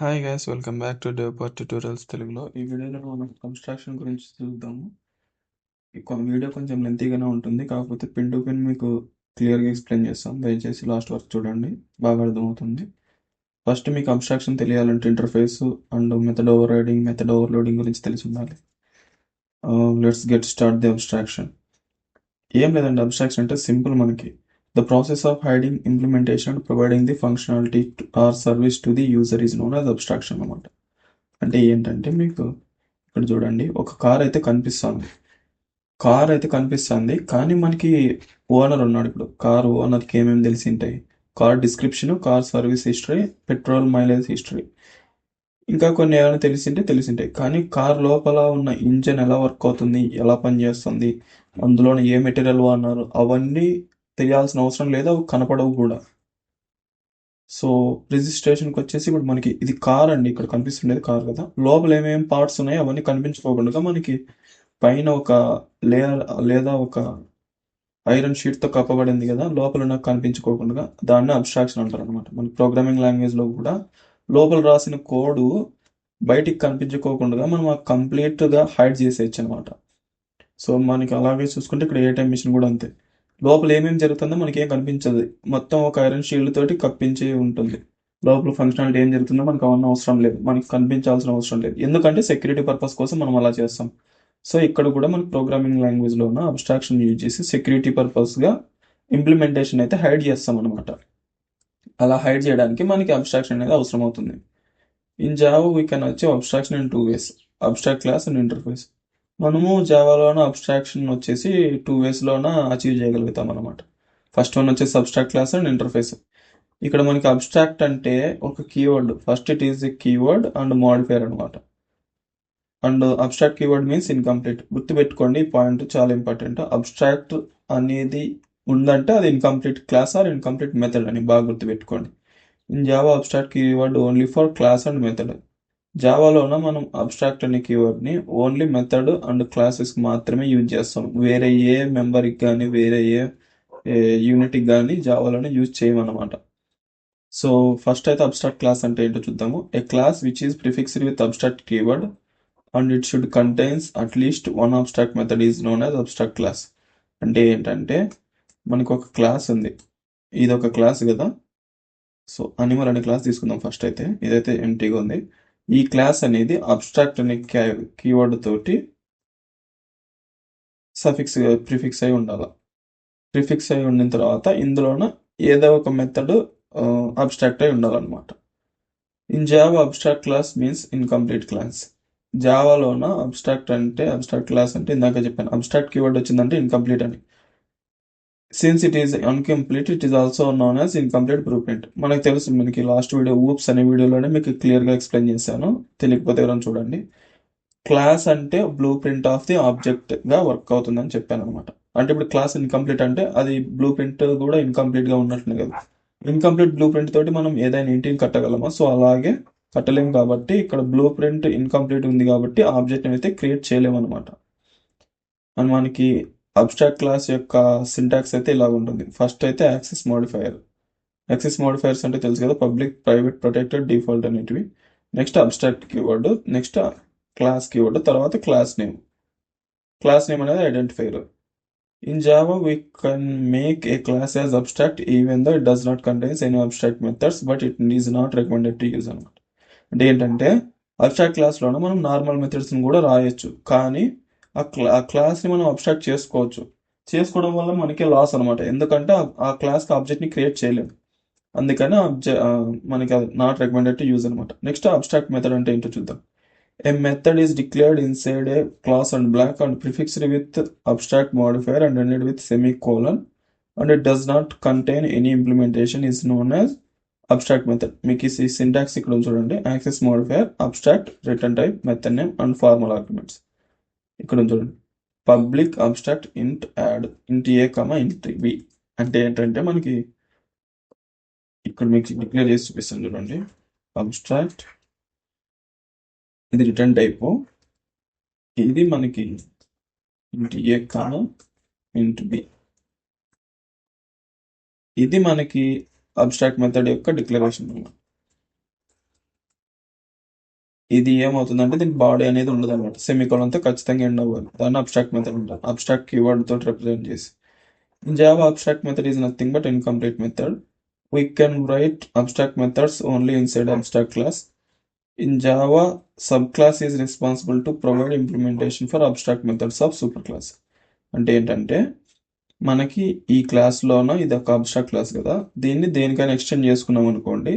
Hi guys welcome back to developer tutorials తెలుగులో. ఈ వీడియోలో మనం కన్స్ట్రక్షన్ గురించి చూద్దాము. వీడియో కొంచెం లెంతీగానే ఉంటుంది కాకపోతే పిన్ టు పిన్ మీకు క్లియర్గా ఎక్స్ప్లెయిన్ చేస్తాం. దయచేసి లాస్ట్ వరకు చూడండి బాగా అర్థమవుతుంది. ఫస్ట్ మీకు అబ్స్ట్రాక్షన్ తెలియాలంటే interface and method overriding method overloading గురించి తెలిసి ఉండాలి. Let's get started the abstraction ఏం లేదండి అబ్స్ట్రాక్షన్ అంటే సింపుల్ మనకి. The process of hiding implementation providing providing the functionality or service to the user is known as abstraction అనమాట. అంటే ఏంటంటే మీకు ఇక్కడ చూడండి ఒక కార్ అయితే కనిపిస్తుంది. కార్ అయితే కనిపిస్తుంది కానీ మనకి ఓనర్ ఉన్నాడు ఇప్పుడు. కార్ ఓనర్కి ఏమేమి తెలిసి ఉంటాయి car description car service history petrol mileage history. ఇంకా కొన్ని ఏమైనా తెలిసింటే తెలిసింటాయి. కానీ కార్ లోపల ఉన్న ఇంజన్ ఎలా వర్క్ అవుతుంది ఎలా పనిచేస్తుంది అందులో ఏ మెటీరియల్ వాడినారు అవన్నీ తెలియాల్సిన అవసరం లేదు అవి కనపడవు కూడా. సో రిజిస్ట్రేషన్కి వచ్చేసి ఇప్పుడు మనకి ఇది కార్ అండి ఇక్కడ కనిపిస్తుండేది కార్ కదా. లోపల ఏమేమి పార్ట్స్ ఉన్నాయో అవన్నీ కనిపించుకోకుండా మనకి పైన ఒక లేయర్ లేదా ఒక ఐరన్ షీట్తో కప్పబడింది కదా లోపల నాకు కనిపించుకోకుండా దాన్ని అబ్స్ట్రాక్షన్ అంటారు అనమాట మన ప్రోగ్రామింగ్ లాంగ్వేజ్లో కూడా లోపల రాసిన కోడ్ బయటికి కనిపించుకోకుండా మనం ఆ కంప్లీట్గా హైడ్ చేసేయచ్చు అనమాట సో మనకి అలాగే చూసుకుంటే ఇక్కడ ఏ టైం మిషన్ కూడా అంతే. లోపల ఏమేమి జరుగుతుందో మనకేం కనిపించదు. మొత్తం ఒక ఐరన్ షీల్డ్ తోటి కప్పించి ఉంటుంది. లోపల ఫంక్షనాలిటీ ఏం జరుగుతుందో మనకు అవన్నీ అవసరం లేదు. మనకి కనిపించాల్సిన అవసరం లేదు. ఎందుకంటే సెక్యూరిటీ పర్పస్ కోసం మనం అలా చేస్తాం. సో ఇక్కడ కూడా మన ప్రోగ్రామింగ్ లాంగ్వేజ్లో ఉన్న అబ్స్ట్రాక్షన్ యూజ్ చేసి సెక్యూరిటీ పర్పస్గా ఇంప్లిమెంటేషన్ అయితే హైడ్ చేస్తాం అనమాట అలా హైడ్ చేయడానికి మనకి అబ్స్ట్రాక్షన్ అనేది అవసరం అవుతుంది ఇన్ జావా వీ కెన్ వచ్చి abstraction in two ways abstract class and interface మనము జావాలోన అబ్స్ట్రాక్షన్ వచ్చేసి టూ వేస్లోన అచీవ్ చేయగలుగుతాం అనమాట ఫస్ట్ వన్ వచ్చేసి అబ్స్ట్రాక్ట్ క్లాస్ అండ్ ఇంటర్ఫేస్ ఇక్కడ మనకి అబ్స్ట్రాక్ట్ అంటే ఒక keyword first it is a keyword and modifier అనమాట and abstract keyword means incomplete గుర్తుపెట్టుకోండి ఈ పాయింట్ చాలా ఇంపార్టెంట్ అబ్స్ట్రాక్ట్ అనేది ఉందంటే అది incomplete class or incomplete method అని బాగా గుర్తుపెట్టుకోండి. In Java abstract keyword only for class and method జావాలోన మనం అబ్స్ట్రాక్ట్ అనే కీవర్డ్ని ఓన్లీ మెథడ్ అండ్ క్లాసెస్కి మాత్రమే యూజ్ చేస్తాం. వేరే ఏ మెంబర్కి కానీ వేరే ఏ యూనిట్కి కానీ జావాలోనే యూజ్ చేయమన్నమాట. సో ఫస్ట్ అయితే అబ్స్ట్రాక్ట్ క్లాస్ అంటే ఏంటో చూద్దాము. A class which is prefixed with abstract keyword and it should contains at least one abstract method is known as abstract class అంటే ఏంటంటే మనకు ఒక క్లాస్ ఉంది. ఇది ఒక క్లాస్ కదా. సో అనిమల్ అనే క్లాస్ తీసుకుందాం ఫస్ట్ అయితే. ఇదైతే ఎంటీగా ఉంది. ఈ క్లాస్ అనేది అబ్స్ట్రాక్ట్ అనే కీవర్డ్ తోటి సఫిక్స్ ప్రిఫిక్స్ అయి ఉండాలి. ప్రిఫిక్స్ అయి ఉండిన తర్వాత ఇందులోన ఏదో ఒక మెథడ్ అబ్స్ట్రాక్ట్ అయి ఉండాలన్నమాట. In Java abstract class means incomplete class జావాలోన abstract అంటే అబ్స్ట్రాక్ట్ క్లాస్ అంటే ఇందాక చెప్పాను. అబ్స్ట్రాక్ట్ కీవర్డ్ వచ్చిందంటే ఇన్కంప్లీట్ అని. Since it is incomplete it is also known as incomplete blueprint మనకు తెలుసు మనకి లాస్ట్ వీడియో ఊప్స్ అనే వీడియోలోనే మీకు క్లియర్గా ఎక్స్ప్లెయిన్ చేశాను. తెలియకపోతే ఎవరైనా చూడండి. క్లాస్ అంటే బ్లూ ప్రింట్ ఆఫ్ ది ఆబ్జెక్ట్గా వర్క్ అవుతుందని చెప్పాను అనమాట. అంటే ఇప్పుడు క్లాస్ ఇన్కంప్లీట్ అంటే అది బ్లూ ప్రింట్ కూడా ఇన్కంప్లీట్గా ఉన్నట్లే కదా. ఇన్కంప్లీట్ బ్లూ ప్రింట్ తోటి మనం ఏదైనా ఇంటిని కట్టగలమా? సో అలాగే కట్టలేము కాబట్టి ఇక్కడ బ్లూ ప్రింట్ ఇన్కంప్లీట్ ఉంది కాబట్టి ఆబ్జెక్ట్ అయితే క్రియేట్ చేయలేము అనమాట అండ్ మనకి అబ్స్ట్రాక్ట్ క్లాస్ యొక్క సింటాక్స్ అయితే ఇలా ఉంటుంది. ఫస్ట్ అయితే యాక్సెస్ మోడిఫైయర్ యాక్సెస్ మోడిఫైయర్స్ అంటే తెలుసు కదా పబ్లిక్ ప్రైవేట్ ప్రొటెక్టెడ్ డిఫాల్ట్ అనేటివి. Next abstract keyword next class keyword తర్వాత క్లాస్ నేమ్ క్లాస్ నేమ్ అనేది identifier in Java we can make a class as abstract even though it does not contains any abstract methods but it is not recommended to use అనమాట. అంటే ఏంటంటే abstract క్లాస్లోనే మనం normal మెథడ్స్ని కూడా రాయొచ్చు. కానీ ఆ క్లా ఆ క్లాస్ని మనం అబ్స్ట్రాక్ట్ చేసుకోవచ్చు. చేసుకోవడం వల్ల మనకే లాస్ అనమాట ఎందుకంటే ఆ- క్లాస్కి ఆబ్జెక్ట్ని క్రియేట్ చేయలేము. అందుకని అబ్జె మనకి అది నాట్ రికమెండెడ్ టు యూజ్ అనమాట నెక్స్ట్ అబ్స్ట్రాక్ట్ మెథడ్ అంటే ఏంటో చూద్దాం. A method is declared inside a class and block and prefixed with abstract modifier and ended with semicolon and it does not contain any implementation is known as abstract method మీకు ఈ syntax ఇక్కడ చూడండి. Access modifier abstract return type method name and formal arguments ఇక్కడ చూడండి. Public abstract ఇంట్ add ఇంట్ ఏ comma ఇంట్ B అంటే ఏంటంటే మనకి ఇక్కడ మీకు డిక్లేర్ చేసి చూపిస్తాను చూడండి. అబ్స్ట్రాక్ట్ ఇది రిటర్న్ టైప్ ఇది మనకి ఇంట్ ఏ కమ ఇంట్ బి ఇది మనకి అబ్స్ట్రాక్ట్ మెథడ్ యొక్క డిక్లరేషన్ ఇది ఏమవుతుందంటే దీనికి బాడీ అనేది ఉండదు అనమాట సెమికోలంతో ఖచ్చితంగా ఎండ్ అవ్వాలి. దాన్ని అబ్స్ట్రాక్ట్ మెథడ్ ఉంటుంది అబ్స్ట్రాక్ట్ కీవర్డ్ తోటి రిప్రజెంట్ చేసి. In Java abstract method is nothing but incomplete method we can write abstract methods only inside abstract class in Java subclass is responsible to provide implementation for abstract methods of superclass అంటే ఏంటంటే మనకి ఈ క్లాస్లోన ఇది ఒక abstract class కదా. దీన్ని దేనికైనా extend చేసుకున్నాం అనుకోండి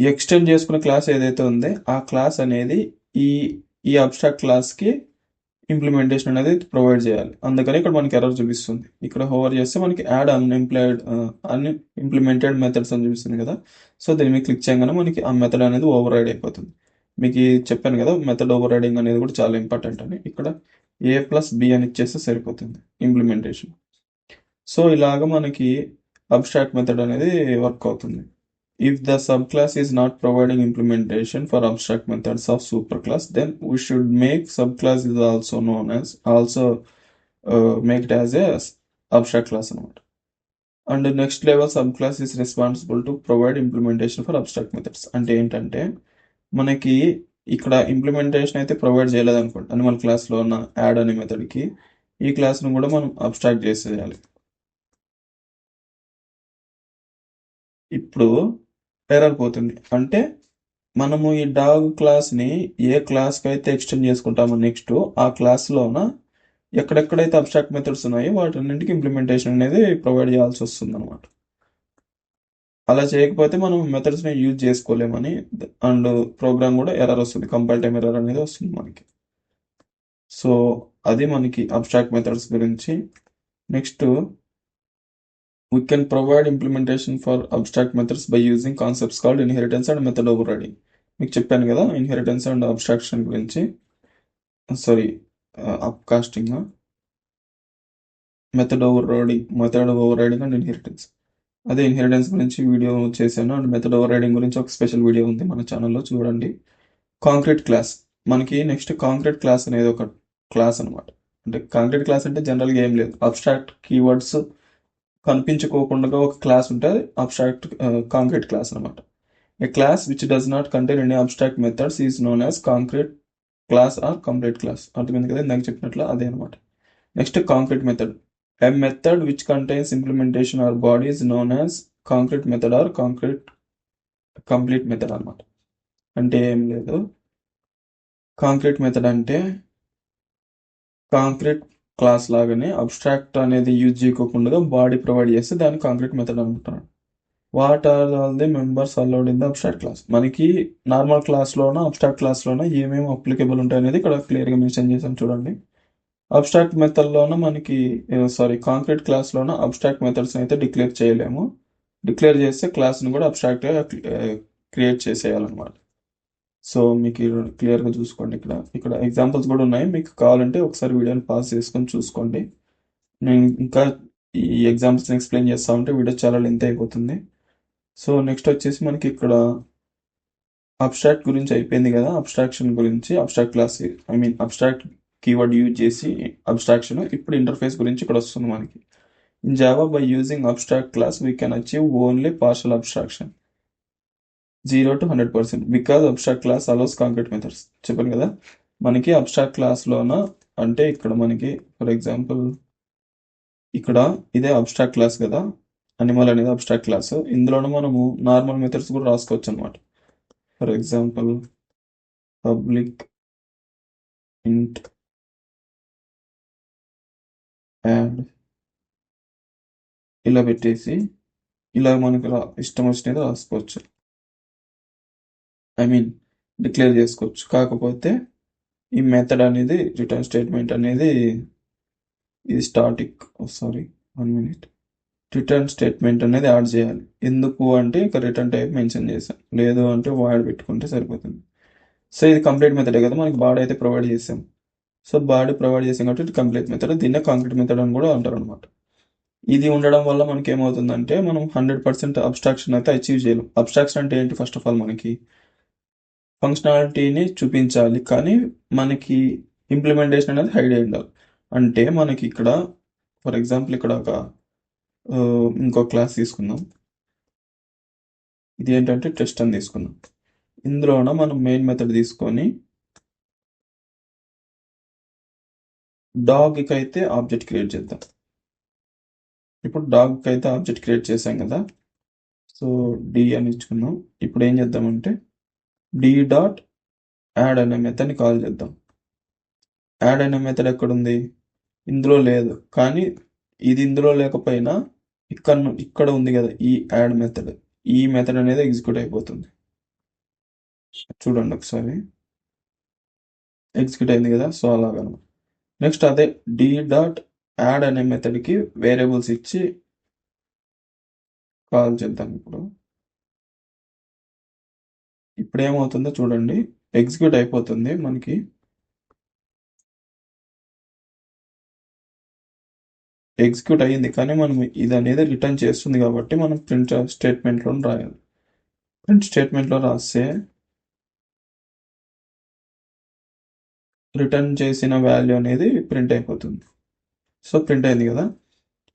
ఈ ఎక్స్టెండ్ చేసుకున్న క్లాస్ ఏదైతే ఉందో ఆ క్లాస్ అనేది ఈ ఈ అబ్స్ట్రాక్ట్ క్లాస్కి ఇంప్లిమెంటేషన్ అనేది ప్రొవైడ్ చేయాలి. అందుకని ఇక్కడ మనకి ఎర్రర్ చూపిస్తుంది. ఇక్కడ హోవర్ చేస్తే మనకి add unemployed unimplemented methods అని చూపిస్తుంది కదా. సో దీని మీద క్లిక్ చేయగానే మనకి ఆ మెథడ్ అనేది ఓవర్ రైడ్ అయిపోతుంది. మీకు చెప్పాను కదా మెథడ్ ఓవర్ రైడింగ్ అనేది కూడా చాలా ఇంపార్టెంట్ అని. ఇక్కడ ఏ ప్లస్ బి అని ఇచ్చేస్తే సరిపోతుంది ఇంప్లిమెంటేషన్ సో ఇలాగ మనకి అబ్స్ట్రాక్ట్ మెథడ్ అనేది వర్క్ అవుతుంది. If the subclass is not providing implementation for abstract methods of superclass then we should make subclass is also known as also make it as a abstract class అనమాట and next level subclass is responsible to provide implementation for abstract methods అంటే ఏంటంటే మనకి ఇక్కడ implementation అయితే provide చేయలేదు అనుకోండి animal క్లాస్లో ఉన్న యాడ్ అనే మెథడ్కి ఈ క్లాస్ను కూడా మనం అబ్స్ట్రాక్ట్ చేసేయాలి. ఇప్పుడు ఎర్రర్ పోతుంది. అంటే మనము ఈ డాగ్ క్లాస్ని ఏ క్లాస్కి అయితే ఎక్స్టెండ్ చేసుకుంటామో నెక్స్ట్ ఆ క్లాస్లోన ఎక్కడెక్కడైతే అబ్స్ట్రాక్ట్ మెథడ్స్ ఉన్నాయో వాటన్నింటికి ఇంప్లిమెంటేషన్ అనేది ప్రొవైడ్ చేయాల్సి వస్తుంది అనమాట అలా చేయకపోతే మనం మెథడ్స్ని యూజ్ చేసుకోలేమని అండ్ ప్రోగ్రామ్ కూడా ఎర్రర్ వస్తుంది. కంపైల్ టైం ఎర్రర్ అనేది వస్తుంది మనకి. సో అది మనకి అబ్స్ట్రాక్ట్ మెథడ్స్ గురించి. Next we can provide implementation for abstract methods by using concepts called inheritance and method overriding. మీకు చెప్పాను కదా ఇన్హెరిటెన్స్ అండ్ అబ్స్ట్రాక్షన్ గురించి. Sorry upcasting method overriding method overriding and inheritance అదే ఇన్హెరిటెన్స్ గురించి video చేశాను and method overriding గురించి ఒక special video ఉంది మన ఛానల్లో చూడండి. కాంక్రీట్ క్లాస్ మనకి నెక్స్ట్ కాంక్రీట్ క్లాస్ అనేది ఒక క్లాస్ అనమాట అంటే కాంక్రీట్ క్లాస్ అంటే జనరల్గా ఏం లేదు. అబ్స్ట్రాక్ట్ కీవర్డ్స్ కనిపించుకోకుండా ఒక క్లాస్ ఉంటుంది అబ్స్ట్రాక్ట్ కాంక్రీట్ క్లాస్ అనమాట a class which does not contain any abstract methods is known as concrete class or complete class అర్థమైంది కదా? ఇందాక చెప్పినట్లు అదే అనమాట next concrete method a method which contains implementation or bodies known as concrete method or concrete complete method అనమాట అంటే ఏం లేదు. కాంక్రీట్ మెథడ్ అంటే కాంక్రీట్ క్లాస్ లాగానే అబ్స్ట్రాక్ట్ అనేది యూజ్ చేయకోకుండా బాడీ ప్రొవైడ్ చేస్తే దాన్ని కాంక్రీట్ మెథడ్ అనుకుంటున్నాడు. What are all the members allowed in the abstract class మనకి నార్మల్ క్లాస్లోన అబ్స్ట్రాక్ట్ క్లాస్లోన ఏమేమి అప్లికేబుల్ ఉంటాయి అనేది ఇక్కడ క్లియర్గా మెన్షన్ చేసాం చూడండి. అబ్స్ట్రాక్ట్ మెథడ్లోన మనకి సారీ కాంక్రీట్ క్లాస్లోన అబ్స్ట్రాక్ట్ మెథడ్స్ అయితే డిక్లేర్ చేయలేము. డిక్లేర్ చేస్తే క్లాస్ని కూడా అబ్స్ట్రాక్ట్గా క్రియేట్ చేసేయాలన్నమాట. సో మీకు క్లియర్గా చూసుకోండి ఇక్కడ. ఇక్కడ ఎగ్జాంపుల్స్ కూడా ఉన్నాయి. మీకు కావాలంటే ఒకసారి వీడియోని పాస్ చేసుకొని చూసుకోండి. నేను ఇంకా ఈ ఎగ్జాంపుల్స్ని ఎక్స్ప్లెయిన్ చేస్తా ఉంటే వీడియో చాలా లెంత్ అయిపోతుంది. సో నెక్స్ట్ వచ్చేసి మనకి ఇక్కడ అబ్స్ట్రాక్ట్ గురించి అయిపోయింది కదా. అబ్స్ట్రాక్షన్ గురించి abstract class I mean abstract keyword use చేసి అబ్స్ట్రాక్షన్ ఇప్పుడు ఇంటర్ఫేస్ గురించి ఇక్కడ వస్తుంది మనకి. In Java by using abstract class we can achieve only partial abstraction zero to hundred percent. Because abstract class allows concrete methods చెప్పాను కదా? మనకి abstract క్లాస్లోన అంటే ఇక్కడ మనకి ఫర్ ఎగ్జాంపుల్ ఇక్కడ ఇదే అబ్స్ట్రాక్ట్ క్లాస్ కదా? అనిమల్ అనేది అబ్స్ట్రాక్ట్ క్లాస్ ఇందులోనూ మనము నార్మల్ మెథడ్స్ కూడా రాసుకోవచ్చు అనమాట for example public int add ఇలా పెట్టేసి ఇలా మనకి రా ఇష్టం వచ్చినది రాసుకోవచ్చు. ఐ మీన్ డిక్లేర్ చేసుకోవచ్చు. కాకపోతే ఈ మెథడ్ అనేది రిటర్న్ స్టేట్మెంట్ అనేది ఇది static sorry one minute return statement అనేది యాడ్ చేయాలి. ఎందుకు అంటే ఇక రిటర్న్ టైప్ మెన్షన్ చేశాం. లేదు అంటే వాయిడ్ పెట్టుకుంటే సరిపోతుంది. సో ఇది కంప్లీట్ మెథడే కదా మనకి బాడీ అయితే ప్రొవైడ్ చేసాం. సో బాడీ ప్రొవైడ్ చేసాం కాబట్టి ఇది కంప్లీట్ మెథడ్ దీన్నే కాంక్రీట్ మెథడ్ అని కూడా అంటారు అనమాట ఇది ఉండడం వల్ల మనకి ఏమవుతుందంటే మనం హండ్రెడ్ పర్సెంట్ అబ్స్ట్రాక్షన్ అయితే అచీవ్ చేయలేం. అబ్స్ట్రాక్షన్ అంటే ఏంటి? ఫస్ట్ ఆఫ్ ఆల్ మనకి ఫంక్షనాలిటీని చూపించాలి. కానీ మనకి ఇంప్లిమెంటేషన్ అనేది హైడ్ అయి ఉండాలి. అంటే మనకి ఇక్కడ ఫర్ ఎగ్జాంపుల్ ఇక్కడ ఒక ఇంకో క్లాస్ తీసుకుందాం. ఇది ఏంటంటే టెస్ట్ అని తీసుకుందాం. ఇందులోన మనం మెయిన్ మెథడ్ తీసుకొని డాగ్కి అయితే ఆబ్జెక్ట్ క్రియేట్ చేద్దాం. ఇప్పుడు డాగ్కి అయితే ఆబ్జెక్ట్ క్రియేట్ చేసాం కదా. సో డి అని ఇచ్చుకున్నాం ఇప్పుడు ఏం చేద్దామంటే డి డాట్ యాడ్ అనే మెథడ్ని కాల్ చేద్దాం. యాడ్ అనే మెథడ్ ఎక్కడుంది? ఇందులో లేదు. కానీ ఇది ఇందులో లేకపోయినా ఇక్కడ ఇక్కడ ఉంది కదా ఈ యాడ్ మెథడ్ ఈ మెథడ్ అనేది ఎగ్జిక్యూట్ అయిపోతుంది. చూడండి ఒకసారి. ఎగ్జిక్యూట్ అయింది కదా సో అలాగా నెక్స్ట్ అదే డి డాట్ యాడ్ అనే మెథడ్కి వేరియబుల్స్ ఇచ్చి కాల్ చేద్దాం ఇప్పుడు. ఇప్పుడు ఏమవుతుందో చూడండి. ఎగ్జిక్యూట్ అయిపోతుంది మనకి. ఎగ్జిక్యూట్ అయ్యింది. కానీ మనం ఇది అనేది రిటర్న్ చేస్తుంది కాబట్టి మనం ప్రింట్ స్టేట్మెంట్లో రాయాలి. ప్రింట్ స్టేట్మెంట్లో రాస్తే రిటర్న్ చేసిన వాల్యూ అనేది ప్రింట్ అయిపోతుంది. సో ప్రింట్ అయింది కదా.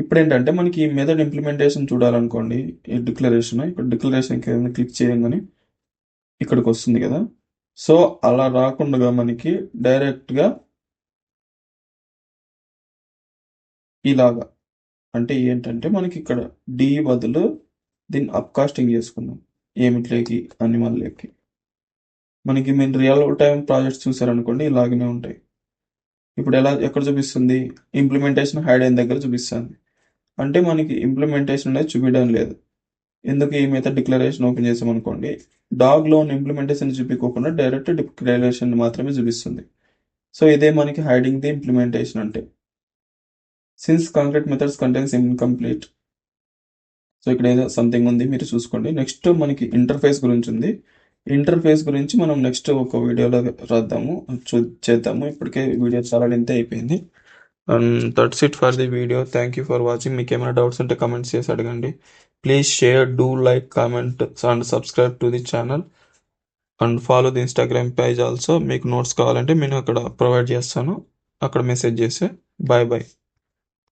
ఇప్పుడు ఏంటంటే మనకి ఈ మెథడ్ ఇంప్లిమెంటేషన్ చూడాలనుకోండి. ఈ డిక్లరేషన్ ఇప్పుడు డిక్లరేషన్ క్లిక్ చేయగానే ఇక్కడికి వస్తుంది కదా. సో అలా రాకుండా మనకి డైరెక్ట్గా ఇలాగా అంటే ఏంటంటే మనకి ఇక్కడ డి బదులు దీన్ని అప్కాస్టింగ్ చేసుకుందాం. ఏమిట్లేకి అనిమల్లోకి మనకి మీరు రియల్ టైం ప్రాజెక్ట్స్ చూసారనుకోండి ఇలాగనే ఉంటాయి. ఇప్పుడు ఎలా ఎక్కడ చూపిస్తుంది? ఇంప్లిమెంటేషన్ హైడ్ అయిన దగ్గర చూపిస్తుంది. అంటే మనకి ఇంప్లిమెంటేషన్ అనేది చూపించడం లేదు. ఎందుకు ఈ మెథడ్ డిక్లరేషన్ ఓపెన్ చేసామనుకోండి డాగ్ లోన్ ఇంప్లిమెంటేషన్ చూపించకుండా డైరెక్ట్ డిక్లరేషన్ మాత్రమే చూపిస్తుంది. సో ఇదే మనకి హైడింగ్ ది ఇంప్లిమెంటేషన్ అంటే. Since concrete methods contains incomplete so ఇక్కడ ఏదో సంథింగ్ ఉంది మీరు చూసుకోండి. నెక్స్ట్ మనకి ఇంటర్ఫేస్ గురించి ఉంది. ఇంటర్ఫేస్ గురించి మనం నెక్స్ట్ ఒక వీడియోలో రాద్దాము చూ చేద్దాము. ఇప్పటికే వీడియో చాలా లెంత్ అయిపోయింది. That's it for the video thank you for watching మీకు ఏమైనా డౌట్స్ ఉంటే కమెంట్స్ చేసి అడగండి. Please share do like comment and subscribe to the channel and follow the Instagram page also మీకు నోట్స్ కావాలంటే నేను అక్కడ ప్రొవైడ్ చేస్తాను. అక్కడ మెసేజ్ చేస్తే. Bye bye